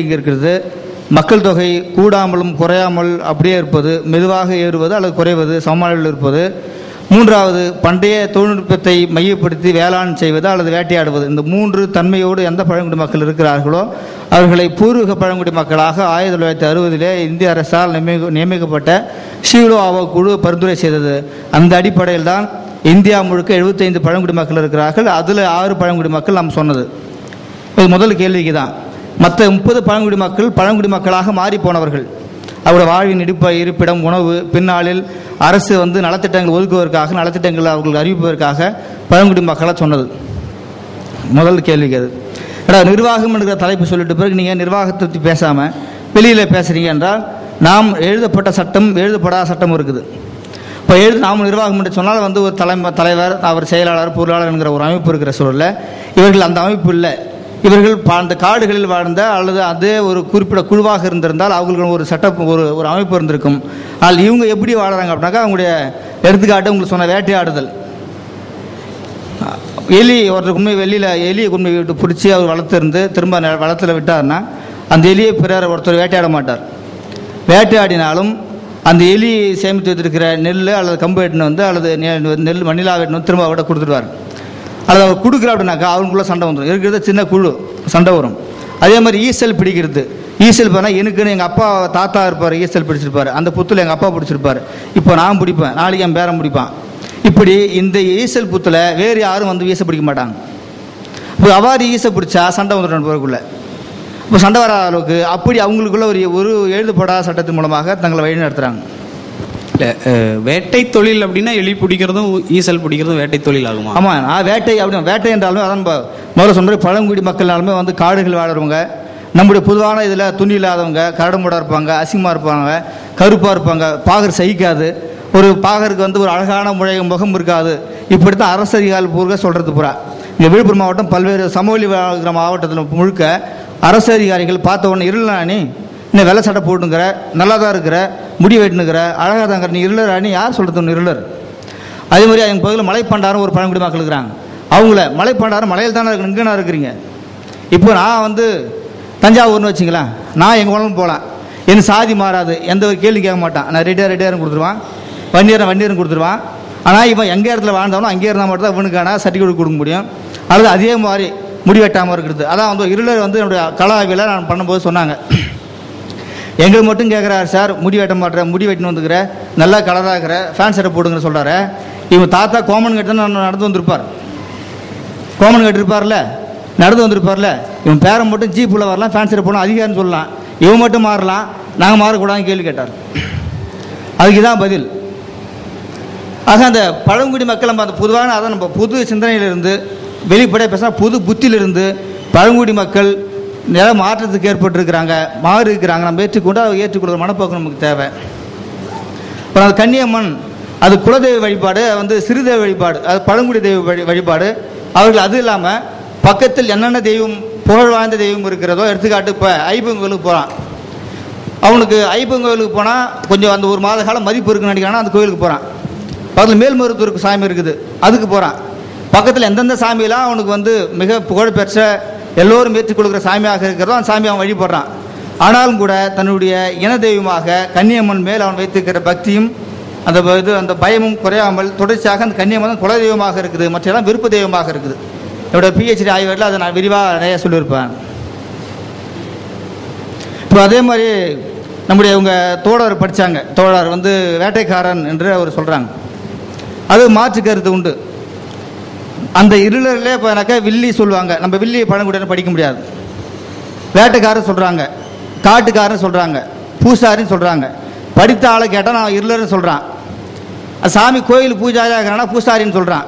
இங்கே இருக்கிறது. மக்கள் தொகை கூடாமலும் குறையாமல் அப்படியே இருப்பது மெதுவாக ஏறுவது அல்லது குறைவது சமநிலையில் இருப்பது. மூன்றாவது பண்டைய தொழில்நுட்பத்தை மையப்படுத்தி வேளாண் செய்வது அல்லது வேட்டையாடுவது. இந்த மூன்று தன்மையோடு எந்த பழங்குடி மக்கள் இருக்கிறார்களோ அவர்களை பூர்வீக பழங்குடி மக்களாக ஆயிரத்தி தொள்ளாயிரத்தி அறுபதிலே இந்திய அரசால் நியமிக்க நியமிக்கப்பட்ட ஷீலோ ஆவோ குழு பரிந்துரை செய்தது. அந்த அடிப்படையில் தான் இந்தியா முழுக்க 75 பழங்குடி மக்கள் இருக்கிறார்கள். அதில் ஆறு பழங்குடி மக்கள் நாம் சொன்னது. இது முதல் கேள்விக்கு தான் மற்ற முப்பது பழங்குடி மக்கள் பழங்குடி மக்களாக மாறி போனவர்கள் அவருடைய வாழ்வின் இடிப்ப இருப்பிடம் உணவு பின்னாளில் அரசு வந்து நலத்திட்டங்கள் ஒதுக்குவதற்காக நலத்திட்டங்கள் அவர்களுக்கு அறிவிப்பதற்காக பழங்குடி மக்களை சொன்னது. முதல் கேள்விக்கு அது ஏடா நிர்வாகம் என்கிற தலைப்பு சொல்லிட்டு பிறகு நீங்கள் நிர்வாகத்தை பற்றி பேசாமல் வெளியில் பேசுகிறீங்க என்றால் நாம் எழுதப்பட்ட சட்டம் எழுதப்படாத சட்டம் இருக்குது. இப்போ எழுது நாம் நிர்வாகம் என்று சொன்னால் வந்து ஒரு தலைமை தலைவர் அவர் செயலாளர் பொருளாளர் என்கிற ஒரு அமைப்பு இருக்கிற சூழலில் இவர்கள் அந்த அமைப்பு இல்லை. இவர்கள் ப- அந்த காடுகளில் வாழ்ந்த அல்லது அதே ஒரு குறிப்பிட்ட குழுவாக இருந்திருந்தால் அவங்களுக்கு ஒரு சட்ட ஒரு ஒரு அமைப்பு இருந்திருக்கும். ஆனால் இவங்க எப்படி வாழறாங்க அப்படின்னாக்கா அவங்களுடைய எடுத்துக்காட்டு உங்களுக்கு சொன்ன வேட்டையாடுதல். எலி ஒருத்தர் உண்மை வெளியில் எலியை உண்மை விட்டு பிடிச்சி அவர் வளர்த்துருந்து திரும்ப ந- விட்டார்னா அந்த எலியை பிறர் ஒருத்தர் வேட்டையாட மாட்டார். வேட்டையாடினாலும் அந்த எலி சேமித்து வைத்திருக்கிற நெல் அல்லது கம்பு வெட்டினு வந்து அல்லது நெல் மணிலா வெட்டினு திரும்ப அவர்கிட்ட கொடுத்துருவார் அல்லது அவர் கொடுக்குறா அப்படின்னாக்கா அவங்களுக்குள்ள சண்டை வந்துடும் இருக்கிறது சின்ன குழு சண்டை வரும். அதே மாதிரி ஈசல் பிடிக்கிறது. ஈசல் பண்ணால் எனக்குன்னு எங்கள் அப்பா தாத்தா இருப்பார் ஈசல் பிடிச்சிருப்பார். அந்த புத்தில் எங்கள் அப்பா பிடிச்சிருப்பார். இப்போ நான் பிடிப்பேன். நாளைக்கு என் பேரன் பிடிப்பான். இப்படி இந்த ஈசல் புத்தில் வேறு யாரும் வந்து ஈசை பிடிக்க மாட்டாங்க. இப்போ அவாரி ஈசை பிடிச்சா சண்டை வந்துடும் ரெண்டு இப்போ சண்டை வராத அளவுக்கு அப்படி அவங்களுக்குள்ள ஒரு ஒரு எழுதப்படாத சட்டத்தின் மூலமாக தங்களை வழி நடத்துகிறாங்க இல்லை வேட்டை தொழில் அப்படின்னா எலி பிடிக்கிறதும் ஈசல் பிடிக்கிறதும் வேட்டை தொழில் ஆகுமா ஆமாம் நான் வேட்டை அப்படின்னு வேட்டை என்றாலுமே அதான் முதல்ல சொன்ன பழங்குடி மக்கள்னாலுமே வந்து காடுகள் வாழறவங்க நம்முடைய பொதுவான இதில் துணி இல்லாதவங்க கரடுமுடாக இருப்பாங்க அசிங்கமாக இருப்பாங்க கருப்பாக இருப்பாங்க பாகர் சகிக்காது. ஒரு பாகருக்கு வந்து ஒரு அழகான முழை முகம் இருக்காது. இப்படி தான் அரசதிகால் பூர்வ சொல்கிறது பூரா. இங்கே விழுப்புரம் மாவட்டம் பல்வேறு சமவெளி மாவட்டத்தில் முழுக்க அரசு அதிகாரிகள் பார்த்த உடனே இருளானி இன்னும் வெள்ளை சட்டை போட்டுங்கிற நல்லா தான் இருக்கிற முடி வெட்டுனுக்கிற அழகாக தாங்கிற நீ இருளர் அணி யார் சொல்கிறது இருளர்? அதே மாதிரி எங்கள் பகுதியில் மலைப்பண்டாரம் ஒரு பழங்குடி மக்கள் இருக்கிறாங்க. அவங்கள மலைப்பண்டாரம் மலையில் தானே இருக்கு இங்கே இருக்கிறீங்க? இப்போ நான் வந்து தஞ்சாவூர்னு வச்சுங்களேன் நான் எங்கே வேணாலும் போகலாம். என் சாதி மாறாது எந்த ஒரு கேள்வி கேட்க மாட்டான். நான் ரெடியாக ரெட்டியாரும் கொடுத்துருவான். வண்டியரம் வன்னியரும் கொடுத்துருவான். ஆனால் இவன் எங்கே இடத்துல வாழ்ந்தாலும் அங்கே இருந்தால் மட்டும் தான் இவனுக்கான சர்டிஃபிகேட் கொடுக்க முடியும். அல்லது அதே மாதிரி முடி வெட்டாமல் இருக்கிறது. அதான் வந்து இருளர் வந்து என்னுடைய கலாவியில் நான் பண்ணும்போது சொன்னாங்க. எங்களுக்கு மட்டும் கேட்குறாரு சார். முடி வெட்ட மாட்டேற முடி வெட்டின்னு வந்துக்கிற நல்லா கலராக ஃபேன் சட்டை போடுங்கன்னு சொல்கிறாரு இவன் தாத்தா கோமன் கட்டு தான் நடந்து வந்திருப்பார். கோமன் கட்டிருப்பார்ல? நடந்து வந்திருப்பார்ல? இவன் பேரை மட்டும் ஜீப்பில் வரலாம் ஃபேன் சட்டை போனால் அதிகாரம்னு சொல்லலாம். இவன் மட்டும் மாறலாம் நாங்கள் மாறக்கூடாதுன்னு கேள்வி கேட்டார். அதுக்கு தான் பதில். ஆக அந்த பழங்குடி மக்கள் நம்ம அந்த பொதுவான அதான் நம்ம புது சிந்தனையிலிருந்து வெளிப்படையாக பேசினா புது புத்தியிலிருந்து பழங்குடி மக்கள் நில மாற்றத்துக்கு ஏற்பட்டிருக்கிறாங்க மாறி இருக்கிறாங்க நம்ம ஏற்றுக்கொண்டு அதை ஏற்றுக்கொள்கிற மனப்போக்கு நமக்கு தேவை. அப்புறம் அது கன்னியம்மன் அது குலதெய்வ வழிபாடு வந்து சிறுதெய்வ வழிபாடு அது பழங்குடி தெய்வ வழி வழிபாடு. அவர்கள் அது இல்லாமல் பக்கத்தில் என்னென்ன தெய்வம் புகழ் வாய்ந்த தெய்வம் இருக்கிறதோ எடுத்துக்காட்டு இப்போ ஐப்பங்கோலுக்கு போகிறான் அவனுக்கு ஐப்பன் கோயிலுக்கு போனால் கொஞ்சம் அந்த ஒரு மாத காலம் மதிப்பு இருக்குன்னு நினைக்கிறானா அந்த கோயிலுக்கு போகிறான் பக்கத்தில் மேல்மருத்தூருக்கு சாமி இருக்குது அதுக்கு போகிறான் பக்கத்தில் எந்தெந்த சாமியெல்லாம் அவனுக்கு வந்து மிக புகழ்பெற்ற எல்லோரும் ஏற்றுக்கொள்கிற கொடுக்குற சாமியாக இருக்கிறதோ அந்த சாமி அவன் வழிபடுறான். ஆனாலும் கூட தன்னுடைய இன தெய்வமாக கன்னியம்மன் மேல் அவன் வைத்திருக்கிற பக்தியும் அந்த இது அந்த பயமும் குறையாமல் தொடர்ச்சியாக அந்த கன்னியம்மன் குல தெய்வமாக இருக்குது. மற்றெல்லாம் விருப்ப தெய்வமாக இருக்குது. என்னோட பிஹெச்டி ஆய்வரில் அதை நான் விரிவாக நிறைய சொல்லியிருப்பேன். இப்போ அதே மாதிரி நம்முடைய இவங்க தோழர் படித்தாங்க தோழர் வந்து வேட்டைக்காரன் என்று அவர் சொல்கிறாங்க அது மாற்று கருத்து உண்டு. அந்த இருளரில் இப்போனாக்கா வில்லி சொல்லுவாங்க. நம்ம வில்லி பழங்குடியினர் படிக்க முடியாது. வேட்டைக்காரன் சொல்கிறாங்க காட்டுக்காரன் சொல்கிறாங்க பூசாரின்னு சொல்கிறாங்க படித்த ஆளை கேட்டால் நான் இருளர்னு சொல்கிறான் சாமி கோயில் பூஜாரியாக இருக்கிறானா பூசாரின்னு சொல்கிறான்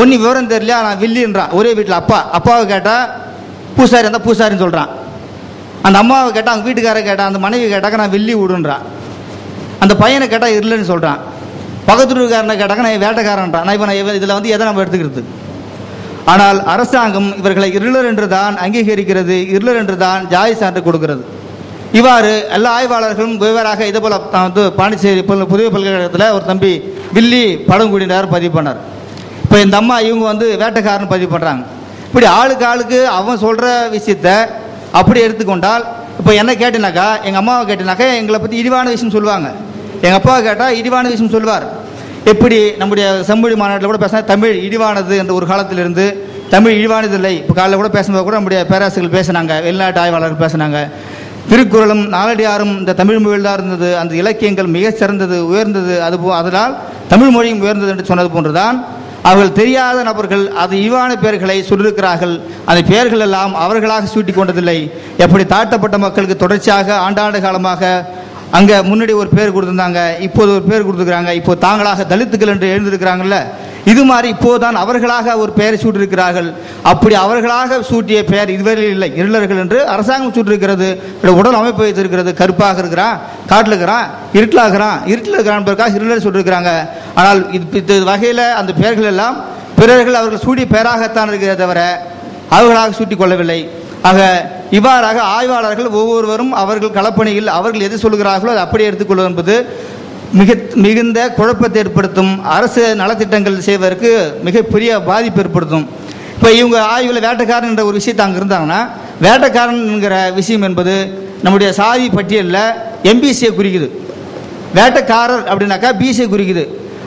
ஒன்று விவரம் தெரியலையா? நான் வில்லின்றான். ஒரே வீட்டில் அப்பா. அப்பாவை கேட்டால் பூசாரி இருந்தால் பூசாரின்னு சொல்கிறான் அந்த அம்மாவை கேட்டால் அவங்க வீட்டுக்காரரை கேட்டால் அந்த மனைவி கேட்டாக்க நான் வில்லி விடுன்றான் அந்த பையனை கேட்டால் இருளன்னு சொல்கிறான் பக்கத்து வீட்டுக்காரனை கேட்டாக்க நான் வேட்டைக்காரன்றான் நான் இப்போ நான் இதில் வந்து எதை நம்ம எடுத்துக்கிறது? ஆனால் அரசாங்கம் இவர்களை இருளர் என்று தான் அங்கீகரிக்கிறது இருளர் என்று தான் ஜாதி சான்று கொடுக்கிறது. இவ்வாறு எல்லா ஆய்வாளர்களும் வெவ்வேறாக இதே போல் வந்து பாண்டிச்சேரி புதிய பல்கலைக்கழகத்தில் ஒரு தம்பி வில்லி பழங்குடியினர் பதிவு பண்ணார். இப்போ இந்த அம்மா இவங்க வந்து வேட்டைக்காரன் பதிவு பண்ணுறாங்க இப்படி ஆளுக்கு ஆளுக்கு அவன் சொல்கிற விஷயத்த அப்படி எடுத்துக்கொண்டால் இப்போ என்ன கேட்டினாக்கா எங்கள் அம்மாவை கேட்டினாக்கா எங்களை பற்றி இழிவான விஷயம் சொல்லுவாங்க. எங்கள் அப்பாவை கேட்டால் இடிவான விஷயம் சொல்லுவார். எப்படி? நம்முடைய செம்மொழி மாநாட்டில் கூட பேசினா தமிழ் இழிவானது என்ற ஒரு காலத்திலிருந்து தமிழ் இழிவானதில்லை இப்போ காலையில் கூட பேசும்போது கூட நம்முடைய பேராசிரியர்கள் பேசினாங்க வெளிநாட்டு ஆய்வாளர்கள் பேசினாங்க. திருக்குறளும் நாலடியாரும் இந்த தமிழ் மொழியில் தான் இருந்தது. அந்த இலக்கியங்கள் மிகச் சிறந்தது உயர்ந்தது. அது போ அதனால் தமிழ் மொழியும் உயர்ந்தது என்று சொன்னது போன்றுதான் அவர்கள் தெரியாத நபர்கள் அது இழிவான பெயர்களை சொல்லியிருக்கிறார்கள். அந்த பெயர்கள் எல்லாம் அவர்களாக சூட்டி கொண்டதில்லை. எப்படி தாழ்த்தப்பட்ட மக்களுக்கு தொடர்ச்சியாக ஆண்டாண்டு காலமாக அங்கே முன்னாடி ஒரு பேர் கொடுத்துருந்தாங்க இப்போது ஒரு பேர் கொடுத்துருக்காங்க இப்போ தாங்களாக தலித்துக்கள் என்று எழுந்திருக்கிறாங்கல்ல இது மாதிரி இப்போதான் அவர்களாக ஒரு பெயரை சூட்டிருக்கிறார்கள் அப்படி அவர்களாக சூட்டிய பெயர் இதுவரையில் இல்லை இருளர்கள் என்று அரசாங்கம் சூட்டிருக்கிறது உடல் அமைப்பு வைத்திருக்கிறது கருப்பாக இருக்கிறான் காட்டில் இருக்கிறான் இருட்டில் இருக்கிறான் இருட்டில் இருக்கிறான் என்பதற்காக இருளர் சொல்லியிருக்கிறாங்க ஆனால் இது வகையில் அந்த பெயர்கள் எல்லாம் பிறர்கள் அவர்கள் சூடிய பெயராகத்தான் இருக்கிறத தவிர அவர்களாக சூட்டிக் கொள்ளவில்லை. ஆக இவ்வாறாக ஆய்வாளர்கள் ஒவ்வொருவரும் அவர்கள் களப்பணியில் அவர்கள் எது சொல்கிறார்களோ அதை அப்படியே எடுத்துக்கொள்வது என்பது மிக மிகுந்த குழப்பத்தை ஏற்படுத்தும். அரசு நலத்திட்டங்கள் செய்வதற்கு மிகப்பெரிய பாதிப்பு ஏற்படுத்தும். இப்போ இவங்க ஆய்வில் வேட்டைக்காரன் என்ற ஒரு விஷயத்தை அங்கே இருந்தாங்கன்னா வேட்டைக்காரன் என்கிற விஷயம் என்பது நம்முடைய சாதி பட்டியலில் எம்பிசியை குறிக்குது. வேட்டைக்காரர் அப்படின்னாக்கா பிசியை குறிக்குது.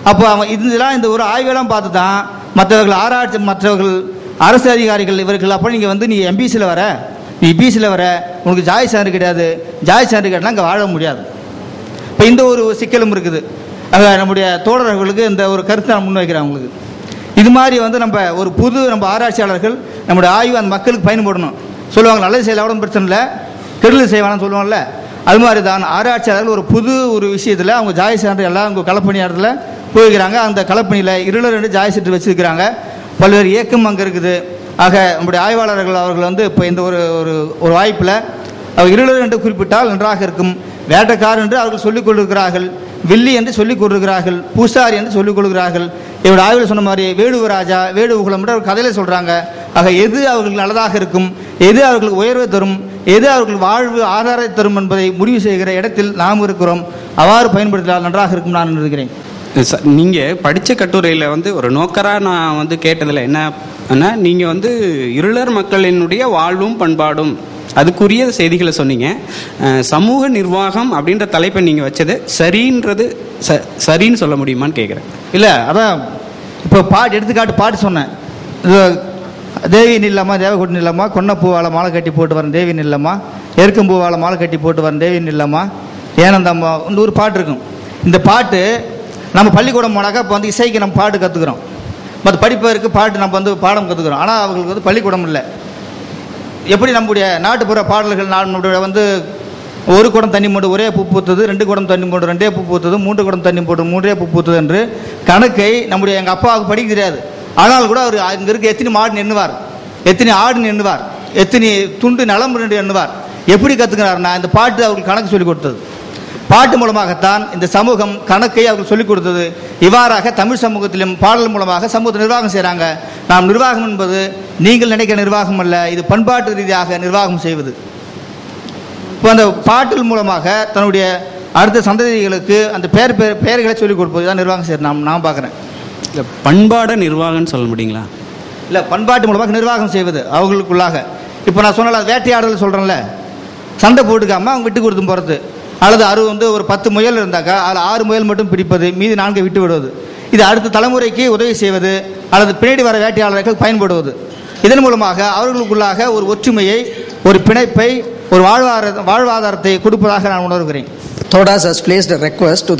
அப்போ அவன் இதெல்லாம் இந்த ஒரு ஆய்வெல்லாம் பார்த்து தான் மற்றவர்கள் ஆராய்ச்சி மற்றவர்கள் அரசு அதிகாரிகள் இவர்கள் அப்போ நீங்கள் வந்து நீ எம்பிசியில் வர. நீ பிசியில் வர. உனக்கு ஜாய் சான்று கிடையாது. ஜாய் சான்று கிடையாது அங்கே வாழ முடியாது. இப்போ இந்த ஒரு சிக்கலும் இருக்குது. அங்கே நம்முடைய தோழர்களுக்கு இந்த ஒரு கருத்தை நான் முன்வைக்கிறேன் அவங்களுக்கு. இது மாதிரி வந்து நம்ம ஒரு புது நம்ம ஆராய்ச்சியாளர்கள் நம்முடைய ஆய்வு அந்த மக்களுக்கு பயன்படணும் சொல்லுவாங்க நல்லது செய்யல கூட பிரச்சனை இல்லை. கெடுதல் செய்வானு சொல்லுவாங்கல்ல. அது மாதிரி தான் ஆராய்ச்சியாளர்கள் ஒரு புது ஒரு விஷயத்தில் அவங்க ஜாய் சான்று எல்லாம் அவங்க களப்பணியாரத்தில் போய்க்கிறாங்க. அந்த களப்பணியில் இருளர் ரெண்டு ஜாய் சீட்டு வச்சுருக்கிறாங்க. பல்வேறு இயக்கம் அங்கே இருக்குது. ஆக நம்முடைய ஆய்வாளர்கள் அவர்கள் வந்து இப்போ இந்த ஒரு ஒரு ஒரு வாய்ப்பில் அவர் இருளர் என்று குறிப்பிட்டால் நன்றாக இருக்கும். வேட்டைக்காரர் என்று அவர்கள் சொல்லிக் கொள்கிறார்கள் வில்லி என்று சொல்லிக் கொள்கிறார்கள் பூசாரி என்று சொல்லிக் கொள்கிறார்கள் இவருடைய ஆய்வில் சொன்ன மாதிரி வேடுவ ராஜா வேடுகுலம் என்று அவர் கதையில சொல்கிறாங்க ஆக எது அவர்களுக்கு நல்லதாக இருக்கும்? எது அவர்களுக்கு உயர்வை தரும்? எது அவர்கள் வாழ்வு ஆதாரத்தை தரும் என்பதை முடிவு செய்கிற இடத்தில் நாம் இருக்கிறோம். அவ்வாறு பயன்படுத்தினால் நன்றாக இருக்கும் நான் நினைக்கிறேன். நீங்கள் நீங்க படிச்ச கட்டுரையில வந்து ஒரு நோக்கரா நான் வந்து கேட்டதுல என்ன நீங்க வந்து இருளர் மக்களினுடைய வாழ்வும் பண்பாடும் அதுக்குரிய செய்திகளை சொன்னீங்க. சமூக நிர்வாகம் அப்படின்ற தலைப்பை நீங்க வச்சது சரின்றது ச- சரின்னு சொல்ல முடியுமான்னு கேட்குறேன் இல்லை அதான் இப்போ பாட்டு எடுத்துக்காட்டு பாட்டு சொன்னேன். இது தேவி நில்லம்மா தேவகுடி நில்லம்மா கொன்னப்பூவால மாலை கட்டி போட்டு வரேன் தேவி நில்லம்மா எருக்கம்பூவால மாலை கட்டி போட்டு வரேன் தேவி நில்லம்மா ஏனந்தம்மா இந்த ஒரு பாட்டு இருக்கும். இந்த பாட்டு நம்ம பள்ளிக்கூடம் போனாக்கா இப்போ வந்து இசைக்கு நம்ம பாட்டு கற்றுக்குறோம் மற்ற படிப்பதற்கு பாட்டு நம்ம வந்து பாடம் கற்றுக்குறோம் ஆனால் அவங்களுக்கு வந்து பள்ளிக்கூடம் இல்லை. எப்படி நம்முடைய நாட்டுப்புற பாடல்கள் நம்முடைய வந்து ஒரு குடம் தண்ணி போட்டு ஒரே பூ பூத்தது ரெண்டு குடம் தண்ணி போட்டு ரெண்டே பூ பூத்தது மூன்று குடம் தண்ணி போட்டு மூன்றே பூ பூத்தது என்று கணக்கை நம்முடைய எங்கள் அப்பாவுக்கு படிக்க தெரியாது. ஆனால் கூட அவர் அங்கே இருக்க எத்தனை மாடு எண்ணுவார் எத்தனை ஆடு எண்ணுவார் எத்தனை துண்டு நலம் ரெண்டு எண்ணுவார்? எப்படி கற்றுக்கிறாருன்னா இந்த பாட்டு அவருக்கு கணக்கு சொல்லி கொடுத்தது. பாட்டு மூலமாகத்தான் இந்த சமூகம் கணக்கை அவர்கள் சொல்லிக் கொடுத்தது. இவ்வாறாக தமிழ் சமூகத்திலும் பாடல் மூலமாக சமூகத்தை நிர்வாகம் செய்கிறாங்க நாம் நிர்வாகம் என்பது நீங்கள் நினைக்கிற நிர்வாகம் அல்ல இது பண்பாட்டு ரீதியாக நிர்வாகம் செய்வது. இப்போ அந்த பாட்டில் மூலமாக தன்னுடைய அடுத்த சந்ததிகளுக்கு அந்த பேர் பேர் பெயர்களை சொல்லிக் கொடுப்பது தான் நிர்வாகம் செய்யறது. நாம் நான் பார்க்குறேன். இல்ல பண்பாட நிர்வாகம்னு சொல்ல முடியுங்களா? இல்லை பண்பாட்டு மூலமாக நிர்வாகம் செய்வது அவங்களுக்குள்ளாக இப்போ நான் சொன்னல வேட்டையாடல் சொல்கிறேன்ல சண்டை போட்டுக்காம அவங்க விட்டு கொடுத்து போகிறது அல்லது அறு வந்து ஒரு பத்து முயல் இருந்தாக்கா அதில் ஆறு முயல் மட்டும் பிடிப்பது மீதி நான்கு விட்டு விடுவது இது அடுத்த தலைமுறைக்கு உதவி செய்வது அல்லது பின்னாடி வர வேட்டையாளர்கள் பயன்படுவது இதன் மூலமாக அவர்களுக்குள்ளாக ஒரு ஒற்றுமையை ஒரு பிணைப்பை ஒரு வாழ்வாதார வாழ்வாதாரத்தை கொடுப்பதாக நான் உணர்கிறேன் Todas has placed a request to.